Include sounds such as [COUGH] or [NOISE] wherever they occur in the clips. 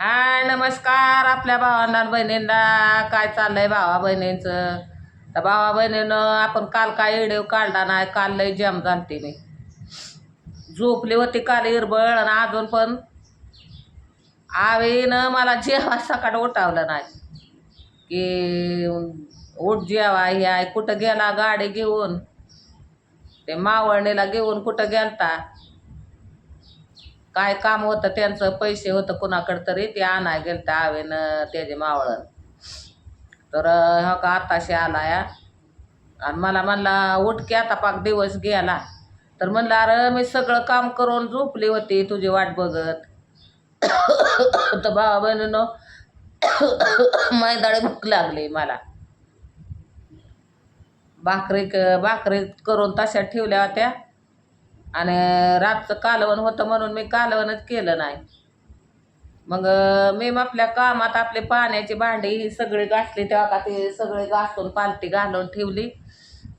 हाय नमस्कार आपल्या भावांना बहिणींना. काय चाललंय भावा बहिणींचं? तर भावा बहिणीनं आपण काल काय व्हिडिओ काढला नाही काल लय जॅम जाणते मी. झोपली होती काल इरबळ आणि अजून पण आवेनं मला जेवा सकाळ उठावलं नाही. की उठ जेवा हे आहे कुठं गेला गाडी घेऊन? ते मावळणीला घेऊन कुठं गेलता? काय काम होतं त्यांचं पैसे होतं कुणाकडं तरी ते आणाय गेलं त्या आवेनं त्याचे मावळण. तर हो का आताशी आला या आणि मला म्हणला उठ की आता पाक दिवस गेला. तर म्हणलं अरे मी सगळं काम करून झोपली होती तुझी वाट बघत. [COUGHS] तर भावा बहिणीनो [COUGHS] मैदाळी भूक लागली मला. भाकरी क भाकरी करून तशा ठेवल्या होत्या. आणि रातचं कालवण होतं म्हणून मी कालवणच केलं नाही. मग मी आपल्या कामात आपले पाण्याची भांडी ही सगळी घासली तेव्हा का ते सगळे घासून पालती घालून ठेवली.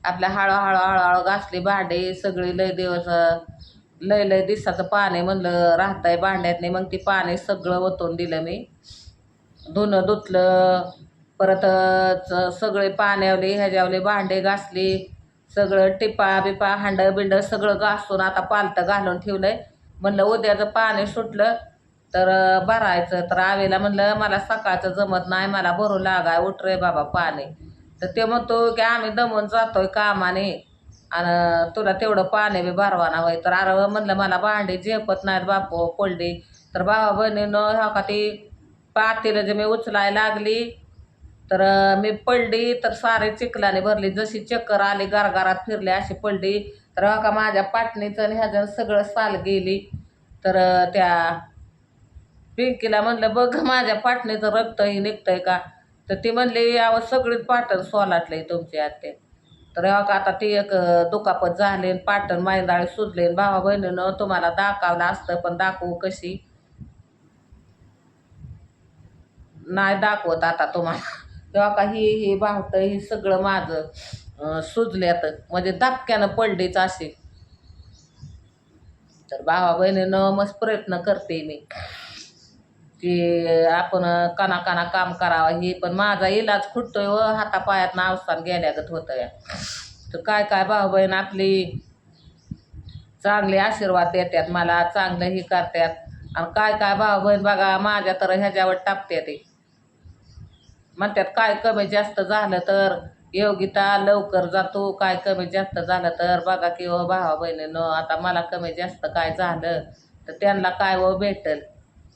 आपल्या हळूहळू हळूहळू घासली भांडी सगळी लय दिवस लय लय दिवसाचं पाणी म्हणलं राहतंय नाही मग ती पाणी सगळं ओतून दिलं मी. धुणं धुतलं परत सगळे पाण्यावले ह्याच्यावले भांडे घासली. सगळं टिपा बिपा हांड बिंड सगळं घासून आता पालतं घालून ठेवलंय. म्हणलं उद्याचं पाणी सुटलं तर भरायचं. तर आवेला म्हणलं मला सकाळचं जमत नाही मला भरू लागाय उठ रे बाबा पाणी. तर ते म्हणतो की आम्ही दमून जातोय कामाने. आणि तुला तेवढं पाणी बी भरवाना होय तर अरे म्हणलं मला भांडी झेपत नाहीत बापू कोल्डी. तर बाबा बहिणीनं हा का ती पातेलं जे मी उचलायला लागली तर मी पडली तर सारे चिखलाने भरली. जशी चक्कर आली गारगारात फिरली अशी पडली तर का माझ्या पाटणीचं आणि ह्याजण सगळं साल गेली. तर त्या पिंकीला म्हणलं बघ माझ्या पाटणीचं रक्तही निघतंय का? तर ती म्हणली अहो सगळीच पाटण सोलाटलंय तुमची आत्ते तर का आता ती एक दुखापत झाली पाटण मायंदाळी सुजले भावा बहिणीनं तुम्हाला दाखवलं असतं पण दाखवू कशी? नाही दाखवत आता तुम्हाला. तेव्हा का ही ही भावतं ही सगळं माझं सुजल्यात म्हणजे धपक्यानं पडलेच अशी तर भावा बहिणीनं मस्त प्रयत्न करते मी की आपण काना काना काम करावं हे पण माझा इलाज खुटतोय व हातापायात अवसान गेल्यागत होतं या तर काय काय भाऊ बहीण आपली चांगले आशीर्वाद देतात मला चांगलं हे करतात आणि काय काय भाऊ बहीण बघा माझ्या तर ह्याच्यावर टापते ते म्हणतात काय कमी जास्त झालं तर? योगिता लवकर जातो काय कमी जास्त झालं तर? बघा की हो भावा बहिणीनं आता मला कमी जास्त काय झालं? तर त्यांना काय व भेटल?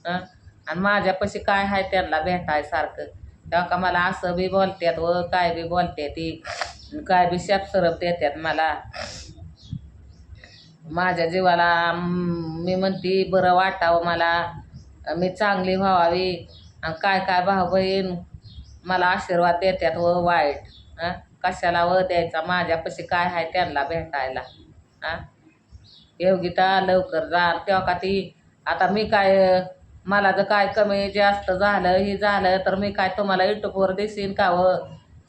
आणि माझ्यापाशी काय आहे त्यांना भेटाय सारखं तेव्हा का मला असं बी बोलतात व काय बी बोलते ती? काय बी सरप देतात मला? माझ्या जीवाला मी म्हणते बरं वाटावं मला. मी चांगली व्हावी. आणि काय काय भाऊ बहीण? मला आशीर्वाद देतात व वाईट हां कशाला व द्यायचा? माझ्यापाशी काय आहे त्यांना भेटायला हां योगिता लवकर जा. तेव्हा का ती आता मी काय मला जर काय कमी जास्त झालं हे झालं तर मी काय तुम्हाला युट्यूबवर दिसीन का व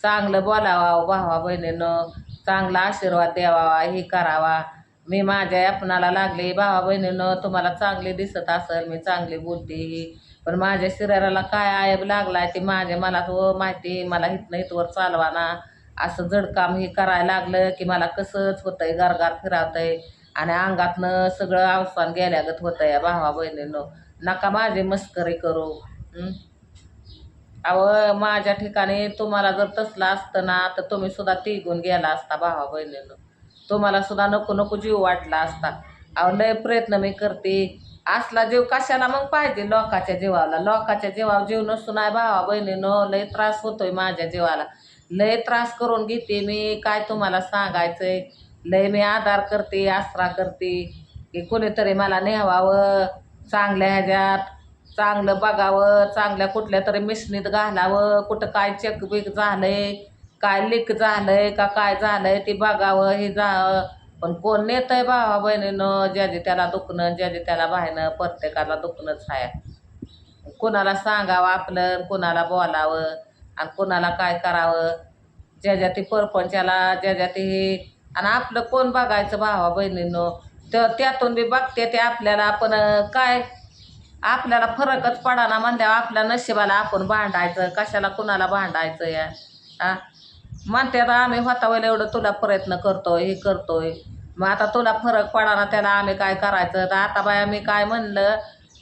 चांगलं बोलावा भावा बहिणीनं चांगला आशीर्वाद द्यावा हे करावा. मी माझ्या आपणाला लागले भावा बहिणीनं तुम्हाला चांगली दिसत असेल मी चांगली बोलते. ही पण माझ्या शरीराला काय आयब लागलाय ते माझ्या मला तो माहिती मला हितनं हितवर चालवाना. असं जडकाम हे करायला लागलं की मला कसंच होतंय गारगार फिरावतंय. आणि अंगातनं सगळं अवसान गेल्यागत होतं या भावा बहिणीनं. नका माझी मस्करी करू. अहो माझ्या ठिकाणी तुम्हाला जर तसलं असतं ना तर तुम्ही सुद्धा तिघून गेला असता भावा बहिणीनं. तुम्हाला सुद्धा नको नको जीव वाटला असता. अहो लय प्रयत्न मी करते. असला जीव कशाला मग पाहिजे लोकाच्या जीवाला? लोकाच्या जीवावर जीव नसून आहे भावा बहिणीनं लय त्रास होतोय माझ्या जीवाला. लय त्रास करून घेते मी. काय तुम्हाला सांगायचंय? लय मी आधार करते आसरा करते. की कोणीतरी मला न्यावावं चांगल्या ह्याच्यात चांगलं बघावं चांगल्या कुठल्या तरी मिशनीत घालावं कुठं काय चेकबिक झालंय काय लिक झालंय का काय झालंय ते बघावं हे जा पण कोण नेतंय भावा बहिणीनं ज्याचे त्याला दुखणं ज्याचे त्याला बाहेरनं प्रत्येकाला दुखणंच आहे कोणाला सांगावं आपलं कोणाला बोलावं आणि कोणाला काय करावं? ज्याच्या ती परपंचाला ज्याच्या ती आणि आपलं कोण बघायचं भावा बहिणीनं? तर त्यातून बी बघते ते आपल्याला आपण काय? आपल्याला फरकच पडाना म्हणल्यावर आपल्या नशिबाला आपण भांडायचं. कशाला कुणाला भांडायचं या? म्हणते आम्ही होता एवढं तुला प्रयत्न करतोय हे करतोय. मग आता तुला फरक पडा ना त्याला आम्ही काय करायचं? तर आता बाया मी काय म्हणलं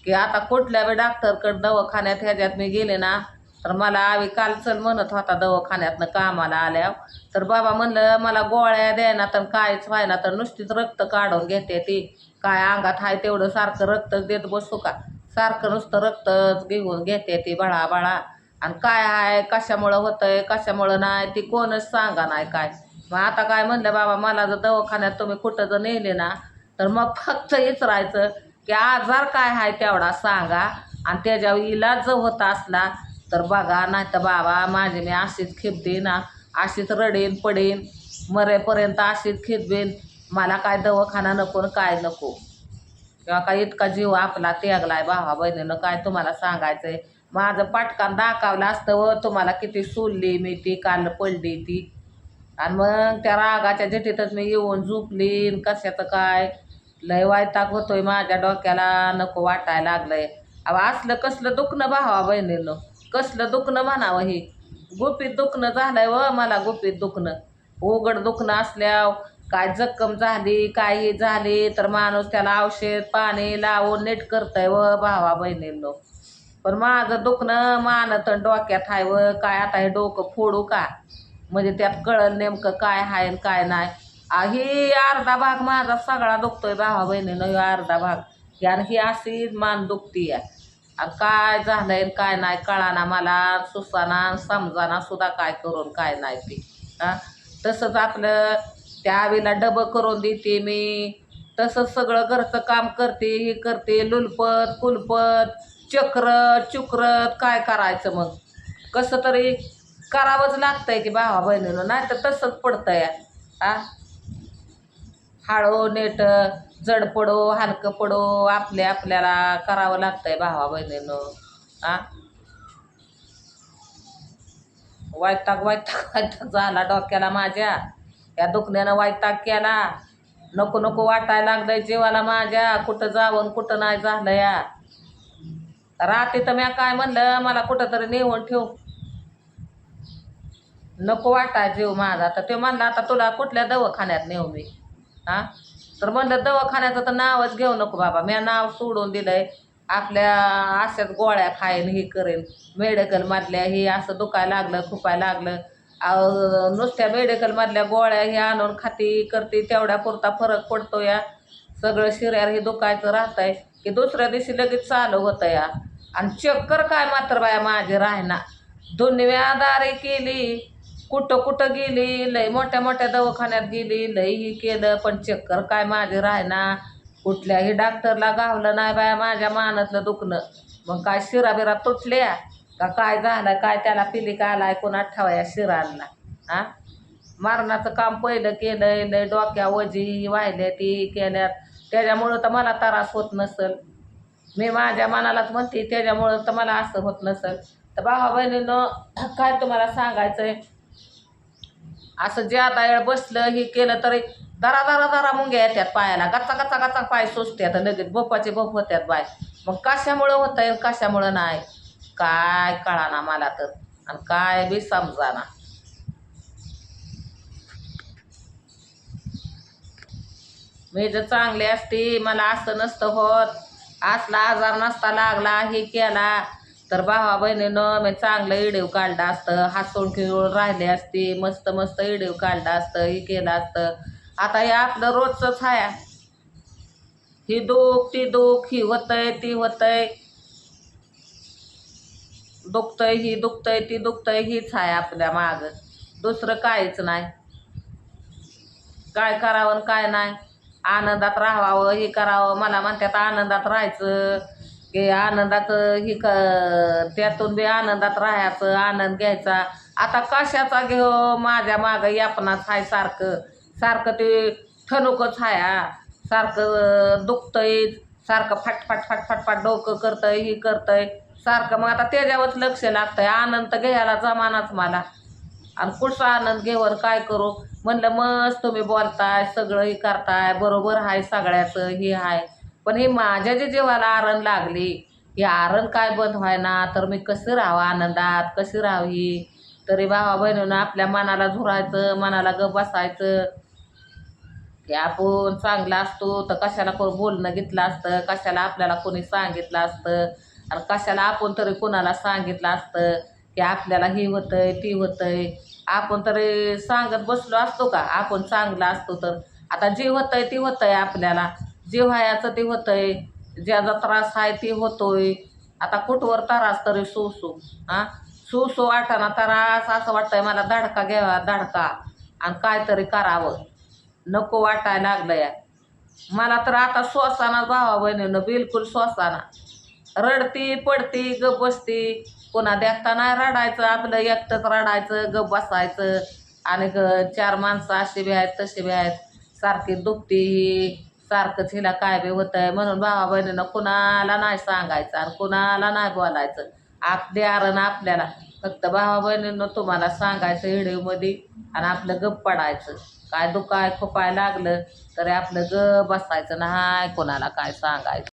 की आता कुठल्या बी डॉक्टरकडं दवाखान्यात ह्याच्यात मी गेले ना तर मला आम्ही काल चल म्हणत होता दवाखान्यातनं कामाला आल्या तर बाबा म्हणलं मला गोळ्या द्यायना तर कायच व्हायना तर नुसतीच रक्त काढून घेते ती. काय अंगात आहे तेवढं सारखं रक्त देत बसू का? सारखं नुसतं रक्तच घेऊन घेते ती बळा बळा आणि काय आहे कशामुळं होतंय कशामुळं नाही ती कोणच सांगा नाही काय. मग आता काय म्हणलं बाबा मला जर दवाखान्यात तुम्ही कुठं जर नेले ना तर मग फक्त विचारायचं की आजार काय आहे तेवढा सांगा. आणि त्याच्यावर इलाज जर होत असला तर बघा नाही तर बाबा माझी मी अशीच खेपते अशीच रडेन पडेन मरेपर्यंत अशीच खेपवेन मला काय दवाखाना नको काय नको. किंवा काय इतका जीव आपला त्यागलाय भावा बहिणीनं काय तुम्हाला सांगायचंय? माझं पाटकान दाखवलं असतं व तुम्हाला किती सोलली मी ती काल पडली ती. आणि मग त्या रागाच्या झटीतच मी येऊन झोपलीन कशाचं काय? लय वायताग होतोय माझ्या डोक्याला. नको वाटायला लागलंय. अहो असलं कसलं दुखणं भावा बहिणीनं? कसलं दुखणं म्हणावं हे? गुपित दुखणं झालंय व मला गुपित दुखणं. उघड दुखणं असल्यावर काय जखम झाली काही झाली तर माणूस त्याला औषध पाणी लावून नीट करतंय व भावा बहिणींनो. पण माझं दुखणं मानत डोक्यात आहे व काय आता हे डोकं फोडू का? म्हणजे त्यात कळलं नेमकं काय आहे आणि काय नाही. ही अर्धा भाग माझा सगळा दुखतोय भावा बहिणीनं अर्धा भाग. यार ही अशी मान दुखती आहे आणि काय झालंय काय नाही कळाना मला. सुसाना समजाना सुद्धा काय करून काय नाही ती. हां तसंच आपलं त्या आवीला डबं करून देते मी. तसंच सगळं घरचं काम करते हे करते लुलपत कुलपत चक्रत चुक्रत काय करायचं मग? कसं तरी करावंच लागतंय की भावा बहिणीनं नाही तर तसंच पडतंय. हा? हाळो नेट जड पडो हलकं पडो आपले आपल्याला करावं लागतंय भावा बहिणीनं. हा? वैताग वैताग वैताग झाला डोक्याला माझ्या. या दुखण्यानं वैताग केला. नको नको वाटायला लागलंय जीवाला माझ्या. कुठं जावं कुठं नाही झालं या. रात्री तर मी काय म्हणलं मला कुठं तरी नेऊन ठेव नको वाटाय जीव माझा. तर ते म्हणलं आता तुला कुठल्या दवाखान्यात नेऊ मी? हां? तर म्हणलं दवाखान्याचं तर नावच घेऊ नको बाबा. मी नाव सोडून दिलंय. आपल्या अशाच गोळ्या खाईन हे करेन. मेडिकलमधल्या हे असं दुखायला लागलं खुपायला लागलं. अहो, नुसत्या मेडिकलमधल्या गोळ्या हे आणून खाती करते तेवढ्या पुरता फरक पडतो या. सगळं शिऱ्यार हे दुखायचं राहतंय. की दुसऱ्या दिवशी लगेच चालू होतं या. आणि चक्कर काय मात्र बाया माझी राहना दुनियादारी केली. कुठं कुठं गेली लय मोठ्या मोठ्या दवाखान्यात गेली लय ही केलं पण चक्कर काय माझी राहना. कुठल्याही डॉक्टरला गावलं नाही बाया माझ्या मानातलं दुखणं. मग काय शिरा बिरा तुटल्या? का काय झालं? काय त्याला पिलिका आलाय? कोणा ठेवाया शिरांना हा? मारणाचं काम पहिलं केलंय लय डोक्या वजी वाहिले ती केल्यात. त्याच्यामुळं तर मला त्रास होत नसल. मी माझ्या मनालाच म्हणते त्याच्यामुळं तर मला असं होत नसल. तर भावा बहिणीनं काय तुम्हाला सांगायचं आहे असं जे आता वेळ बसलं हे केलं तरी दरा दरा दरा मुंग्या येतात पायाला. गच्चा गच्चा गच्चा पाय सुचतात लगेच भोपाचे भोप होत्यात बाय. मग कशामुळं होतं आहे कशामुळं नाही? काय कळाना मला तर. आणि काय बी समजाना. मी जर चांगली असती मला असं नसतं होत. असला आजार नसता लागला हे केला. तर भावा बहिणीनं मी चांगलं इडीव काढलं असतं. हसून खेळून राहिले असते. मस्त मस्त इडीव काढलं असतं. हे केलं असतं. आता हे आपलं रोजचंच आहे ही दुख ती दुख ही होतंय ती होतंय. दुखतंय ही दुखतंय ती दुखतंय हीच आहे आपल्या मागं. दुसरं काहीच नाही. काय करावं आणि काय नाही. आनंदात राहावं हे करावं. मला म्हणतात आनंदात राहायचं. की आनंदाचं ही क त्यातून बी आनंदात राहायचं आनंद घ्यायचा. आता कशाचा घेऊ हो, माझ्या मागं यापनाच आहे सारखं. सारखं ते ठणूकच आहे सारखं दुखतंय सारखं फाटफाट फाट फाट फाट डोकं करतंय ही करतंय. सारखं मग आता त्याच्यावरच लक्ष लागतंय. आनंद घ्यायला जमानाच मला. आणि कुठचा आनंद घेवर काय करू? म्हणलं मस्त तुम्ही बोलताय सगळं हे करताय बरोबर आहे सगळ्याचं हे आहे पण हे माझ्या जे जीवाला आरण लागली हे आरण काय बंद व्हायना? तर मी कसं राहावं आनंदात? कशी राहावी? तरी भावा बहिणीनं आपल्या मनाला झुरायचं मनाला ग बसायचं. की आपण चांगला असतो तर कशाला कोण बोलणं घेतलं असतं? कशाला आपल्याला कोणी सांगितलं असतं? आणि कशाला आपण तरी कोणाला सांगितलं असतं? की आपल्याला हे होतंय ती होतंय. आपण तरी सांगत बसलो असतो का? आपण चांगला असतो तर. आता जे होतंय ते होतंय आपल्याला. जे व्हायचं ते होतंय ज्याचा त्रास आहे ते होतोय. आता कुठवर त्रास तरी सो सो हां? सो सो वाटाना त्रास असं वाटतंय मला धाडका घ्यावा धाडका. आणि काहीतरी करावं. नको वाटायला लागलं या. मला तर आता श्वासाना भावा बहिणीनं बिलकुल श्वासाना. रडती पडती गप बसती. पुन्हा देखता नाही रडायचं आपलं एकटंच रडायचं गप बसायचं. आणि ग चार माणसं अशी बी आहेत तशी बी आहेत. सारखी दुखती. सारखं सारखंच हिला काय बी होतं आहे म्हणून भावा बहिणीनं कुणाला नाही सांगायचं आणि कुणाला नाही बोलायचं. आपले आरण आपल्याला. फक्त भावा बहिणीनं तुम्हाला सांगायचं व्हिडिओमध्ये आणि आपलं गप पडायचं. काय दुखाय खोपाय लागलं तरी आपलं ग बसायचं. नाही कोणाला काय सांगायचं.